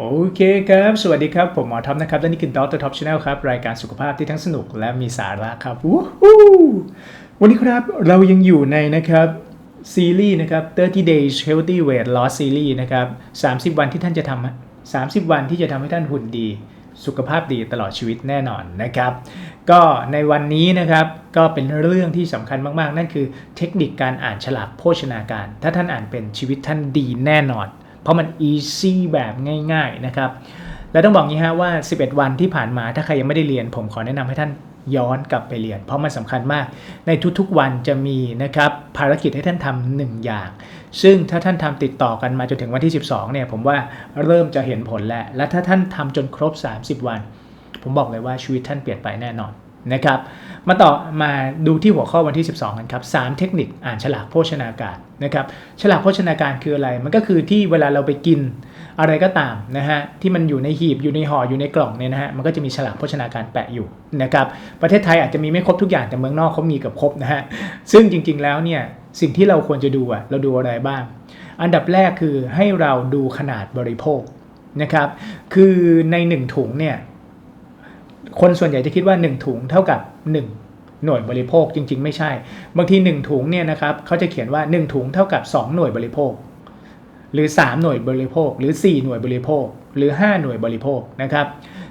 โอเคครับ สวัสดีครับ ผมหมอท็อปนะครับ และนี่คือ Doctor Top Channel ครับ รายการสุขภาพที่ทั้งสนุกและมีสาระครับวู้ฮู้วันนี้ครับเรายังอยู่ในนะครับซีรีส์นะครับ 30 days healthy weight loss series นะครับ 30 วันที่ท่านจะทำ30 วันที่จะทำให้ท่านหุ่นดี สุขภาพดีตลอดชีวิตแน่นอนนะครับ ก็ในวันนี้นะครับก็เป็นเรื่องที่สำคัญมาก ๆ นั่นคือเทคนิคการอ่านฉลากโภชนาการ ถ้าท่านอ่านเป็นชีวิตท่านดีแน่นอน เพราะมัน easy แบบง่ายๆนะครับ และต้องบอกงี้ฮะว่า 11 วันที่ผ่านมาถ้าใครยังไม่ได้เรียน ผมขอแนะนำให้ท่านย้อนกลับไปเรียน เพราะมันสำคัญมาก ในทุกๆวันจะมีนะครับภารกิจให้ท่านทำหนึ่งอย่าง ซึ่งถ้าท่านทำติดต่อกันมาจนถึงวันที่ 12เนี่ยผมว่าเริ่มจะเห็นผลแล้ว และถ้าท่านทำจนครบ 30 วัน ผมบอกเลยว่าชีวิตท่านเปลี่ยนไปแน่นอน นะครับมาต่อมาดูที่หัวข้อวันที่ 12 กันครับ3เทคนิคอ่านฉลากโภชนาการนะครับฉลากโภชนาการคืออะไร มันก็คือที่เวลาเราไปกินอะไรก็ตามนะฮะที่มันอยู่ในหีบอยู่ในห่ออยู่ในกล่องเนี่ยนะฮะมันก็จะมีฉลากโภชนาการแปะอยู่นะครับประเทศไทยอาจจะมีไม่ครบทุกอย่างแต่เมืองนอกเขามีเกับครบนะฮะซึ่งจริงๆแล้วเนี่ยสิ่งที่เราควรจะดูอะเราดูอะไรบ้าง อันดับแรกคือให้เราดูขนาดบริโภคนะครับคือใน 1 ถุงเนี่ย คนส่วนใหญ่จะคิดว่า 1 ถุงเท่ากับ 1 หน่วยบริโภคจริง ๆ ไม่ใช่ บางที 1 ถุงเนี่ยนะครับเขาจะเขียนว่า 1 ถุงเท่ากับ 2 หน่วยบริโภค หรือ 3 หน่วยบริโภค หรือ 4 หน่วยบริโภค หรือ 5 หน่วยบริโภคนะครับ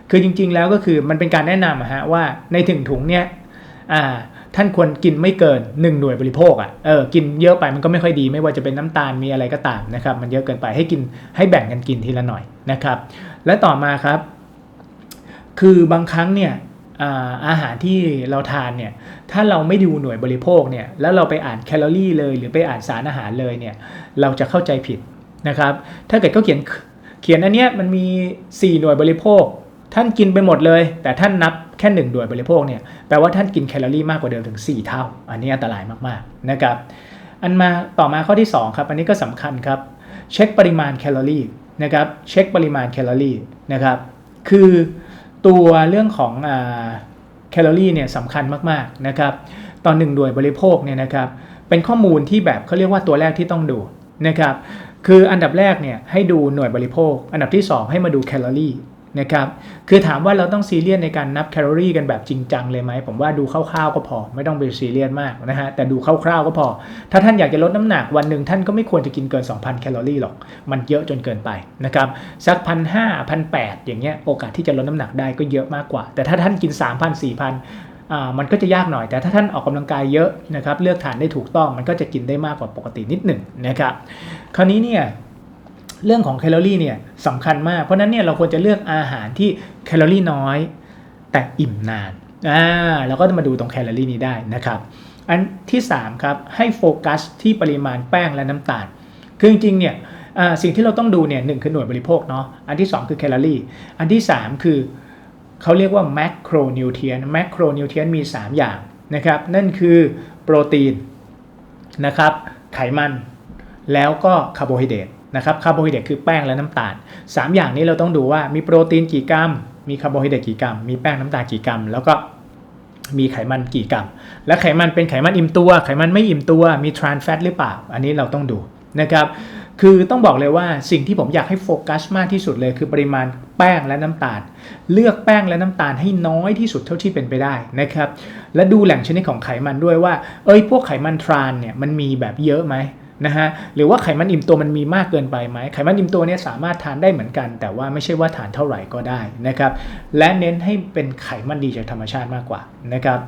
คือจริง ๆ แล้วก็คือมันเป็นการแนะนำฮะว่าในถึงถุงเนี่ยท่านควรกินไม่เกิน 1 หน่วยบริโภคอะ่ะเออกินเยอะไปมันก็ไม่ค่อยดี ไม่ว่าจะเป็นน้ำตาลมีอะไรก็ตามนะครับมันเยอะเกินไปให้กินให้แบ่งกันกินทีละหน่อยนะครับ และต่อมาครับ คือบางครั้งเนี่ยอาหารที่เราทานเนี่ยถ้าเราไม่ดูหน่วยบริโภคเนี่ยแล้วเราไปอ่านแคลอรี่เลย หรือไปอ่านสารอาหารเลยเนี่ยเราจะเข้าใจผิดนะครับ ถ้าเกิดเขาเขียนเขียนอันเนี้ยมันมี 4 หน่วยบริโภค ท่านกินไปหมดเลย แต่ท่านนับแค่1หน่วยบริโภคเนี่ยแปลว่าท่านกินแคลอรี่มากกว่าเดิมถึง 4 เท่า อันนี้อันตรายมากๆนะครับอันมาต่อมาข้อที่ 2 ครับอันนี้ก็สำคัญครับเช็คปริมาณแคลอรี่นะครับเช็คปริมาณแคลอรี่นะครับคือ ตัวเรื่องของแคลอรี่เนี่ยสำคัญมากๆนะครับตอนหนึ่งหน่วยบริโภคเนี่ยนะครับเป็นข้อมูลที่แบบเขาเรียกว่าตัวแรกที่ต้องดูนะครับคืออันดับแรกเนี่ยให้ดูหน่วยบริโภค อันดับที่ 2 ให้มาดูแคลอรี่ นะครับคือถามว่าเราต้องซีเรียสในการนับแคลอรี่กันแบบจริงจังเลยไหมผมว่าดูคร่าวๆก็พอไม่ต้องไปซีเรียสมากนะฮะแต่ดูคร่าวๆก็พอ ถ้าท่านอยากจะลดน้ำหนักวันหนึ่งท่านก็ไม่ควรจะกินเกิน 2,000 แคลอรี่หรอก มันเยอะจนเกินไปนะครับสักพันห้าพันแปดอย่างเงี้ยโอกาสที่จะลดน้ำหนักได้ก็เยอะมากกว่า แต่ถ้าท่านกิน 3,000 4,000มันก็จะยากหน่อยแต่ถ้าท่านออกกำลังกายเยอะนะครับเลือกทานได้ถูกต้องมันก็จะกินได้มากกว่าปกตินิดหนึ่งนะครับคราวนี้เนี่ย เรื่องของแคลอรี่เนี่ยสำคัญมาก เพราะนั้นเนี่ยเราควรจะเลือกอาหารที่แคลอรี่น้อย แต่อิ่มนานอ่าเราก็จะมาดูตรงแคลอรี่นี้ได้นะครับ อันที่3ครับให้โฟกัสที่ปริมาณแป้งและน้ำตาล คือจริงๆเนี่ยสิ่งที่เราต้องดูเนี่ยหคือหน่วยบริโภคเนาะอันที่ 2 คือแคลอรี่ อันที่ 3 คือเขาเรียกว่าแมคโครนิวเทียนแมคโครนิวเทียนมี 3 อย่างนะครับ นั่นคือโปรตีนนะครับไขมัน แล้วก็คาร์โบไฮเดรต นะครับคาร์โบไฮเดรตคือแป้งและน้ำตาล 3 อย่างนี้เราต้องดูว่ามีโปรตีนกี่กรัม มีคาร์โบไฮเดรตกี่กรัม มีแป้งน้ำตาลกี่กรัม แล้วก็มีไขมันกี่กรัม และไขมันเป็นไขมันอิ่มตัว ไขมันไม่อิ่มตัว มีทรานแฟตหรือเปล่า อันนี้เราต้องดูนะครับ คือต้องบอกเลยว่าสิ่งที่ผมอยากให้โฟกัสมากที่สุดเลย คือปริมาณแป้งและน้ำตาล เลือกแป้งและน้ำตาลให้น้อยที่สุดเท่าที่เป็นไปได้นะครับ และดูแหล่งชนิดของไขมันด้วยว่า เอ้ยพวกไขมันทรานเนี่ยมันมีแบบเยอะไหม นะฮะหรือว่าไขมันอิ่มตัวมันมีมากเกินไปไหมไขมันอิ่มตัวเนี่ยสามารถทานได้เหมือนกัน แต่ว่าไม่ใช่ว่าทานเท่าไหร่ก็ได้นะครับและเน้นให้เป็นไขมันดีจากธรรมชาติมากกว่านะครับ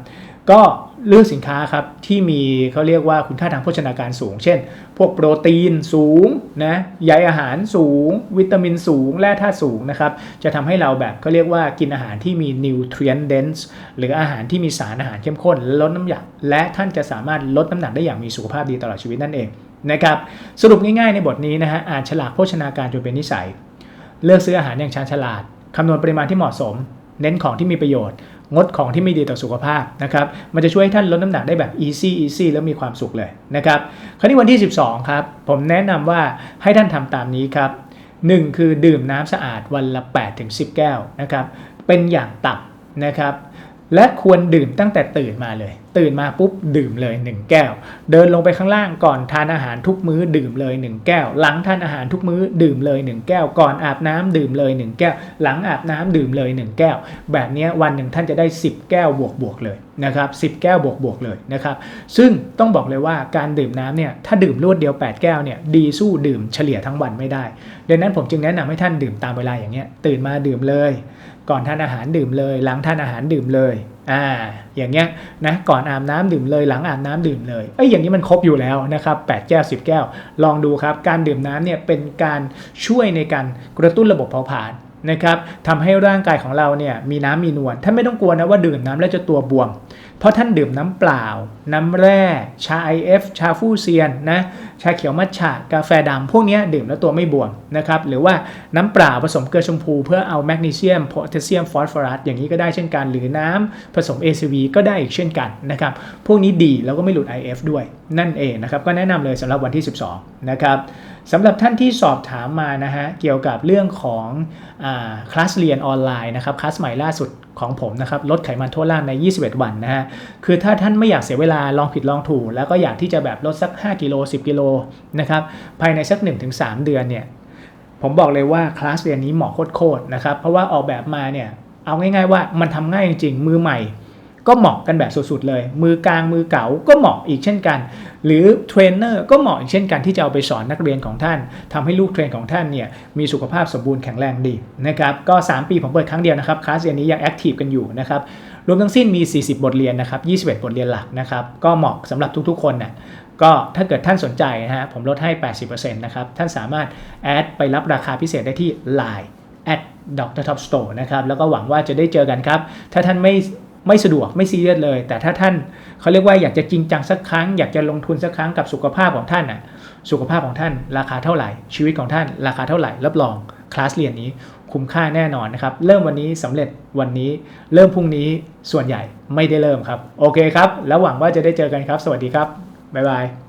ก็เลือกสินค้าครับที่มีเขาเรียกว่าคุณค่าทางโภชนาการสูง เช่น พวกโปรตีนสูงนะใยอาหารสูง วิตามินสูง แร่ธาตุสูงนะครับจะทำให้เราแบบเขาเรียกว่ากินอาหารที่มี nutrient dense หรืออาหารที่มีสารอาหารเข้มข้นลดน้ำหนักและท่านจะสามารถลดน้ำหนักได้อย่างมีสุขภาพดีตลอดชีวิตนั่นเอง นะครับสรุปง่ายๆในบทนี้นะฮะอ่านฉลากโภชนาการจนเป็นนิสัย เลือกซื้ออาหารอย่างชาญฉลาดคำนวณปริมาณที่เหมาะสม เน้นของที่มีประโยชน์ งดของที่ไม่ดีต่อสุขภาพนะครับมันจะช่วยให้ท่านลดน้ำหนักได้แบบ easy easy แล้วมีความสุขเลยนะครับคราวนี้วันที่ 12 ครับ ผมแนะนำว่าให้ท่านทำตามนี้ครับ 1 คือดื่มน้ำสะอาดวันละ 8-10 แก้วนะครับเป็นอย่างต่ำนะครับและควรดื่มตั้งแต่ตื่นมาเลย ตื่นมาปุ๊บดื่มเลย 1 แก้ว เดินลงไปข้างล่างก่อนทานอาหารทุกมื้อดื่มเลย 1 แก้ว หลังทานอาหารทุกมื้อดื่มเลย 1 แก้ว ก่อนอาบน้ำดื่มเลย 1 แก้ว หลังอาบน้ำดื่มเลย 1 แก้ว แบบนี้วันหนึ่งท่านจะได้ 10 แก้วบวกบวกเลยนะครับ10แก้วบวกบวกเลยนะครับ ซึ่งต้องบอกเลยว่าการดื่มน้ำเนี่ยถ้าดื่มรวดเดียว 8 แก้วเนี่ยดีสู้ดื่มเฉลี่ยทั้งวันไม่ได้ดังนั้นผมจึงแนะนำให้ท่านดื่มตามเวลาอย่างเงี้ยตื่นมาดื่มเลย ก่อนทานอาหารดื่มเลย หลังทานอาหารดื่มเลย อ่าอย่างเงี้ยนะก่อนอาบน้ำดื่มเลยหลังอาบน้ำดื่มเลยเอ้ยอย่างนี้มันครบอยู่แล้วนะครับ8แก้ว10 แก้ว ลองดูครับ การดื่มน้ำเนี่ยเป็นการช่วยในการกระตุ้นระบบเผาผลาญนะครับทำให้ร่างกายของเราเนี่ยมีน้ำมีนวลท่านไม่ต้องกลัวนะว่าดื่มน้ำแล้วจะตัวบวม เพราะท่านดื่มน้ำเปล่า น้ำแร่ ชา IF ชาฟู่เซียนนะ ชาเขียวมัทฉะ กาแฟดำ พวกนี้ดื่มแล้วตัวไม่บวมนะครับ หรือว่าน้ำเปล่าผสมเกลือชมพูเพื่อเอาแมกนีเซียม โพแทสเซียม ฟอสฟอรัส อย่างนี้ก็ได้เช่นกัน หรือน้ำผสม ACV ก็ได้อีกเช่นกันนะครับ พวกนี้ดีแล้วก็ไม่หลุด IF ด้วย นั่นเองนะครับ ก็แนะนำเลยสำหรับวันที่ 12 นะครับสำหรับท่านที่สอบถามมานะฮะ เกี่ยวกับเรื่องของอคลาสเรียนออนไลน์นะครับ คลาสใหม่ล่าสุดของผมนะครับ ลดไขมันทั่วร่างใน 21 วันนะฮะ คือถ้าท่านไม่อยากเสียเวลาลองผิดลองถูก แล้วก็อยากที่จะแบบลดสัก 5 กิโล 10 กิโลนะครับภายในสัก 1-3 เดือนเนี่ยผมบอกเลยว่าคลาสเรียนนี้เหมาะโคตรๆนะครับเพราะว่าออกแบบมาเนี่ยเอาง่ายๆว่ามันทำง่ายจริงๆมือใหม่ ก็เหมาะกันแบบสุดๆเลย มือกลางมือเก๋าก็เหมาะอีกเช่นกัน หรือเทรนเนอร์ก็เหมาะอีกเช่นกันที่จะเอาไปสอนนักเรียนของท่านทำให้ลูกเทรนของท่านเนี่ยมีสุขภาพสมบูรณ์แข็งแรงดีนะครับก็ 3 ปีผมเปิดครั้งเดียวนะครับคลาสเรียนนี้ยังแอคทีฟกันอยู่นะครับรวมทั้งสิ้นมี 40 บทเรียนนะครับ 21 บทเรียนหลักนะครับ ก็เหมาะสำหรับทุกๆ คนน่ะก็ถ้าเกิดท่านสนใจนะฮะผมลดให้ 80%นะครับ ท่านสามารถแอดไปรับราคาพิเศษได้ที่ Line แอด Dr. Top Store นะครับ แล้วก็หวังว่าจะได้เจอกันครับ ถ้าท่านไม่ ไม่สะดวกไม่ซีเรียสเลย แต่ถ้าท่านเขาเรียกว่าอยากจะจริงจังสักครั้ง อยากจะลงทุนสักครั้งกับสุขภาพของท่านอะสุขภาพของท่าน ราคาเท่าไหร่ ชีวิตของท่าน ราคาเท่าไหร่รับรองคลาสเรียนนี้คุ้มค่าแน่นอนนะครับ เริ่มวันนี้สำเร็จวันนี้ เริ่มพรุ่งนี้ส่วนใหญ่ไม่ได้เริ่มครับ โอเคครับ แล้วหวังว่าจะได้เจอกันครับ สวัสดีครับ บ๊ายบาย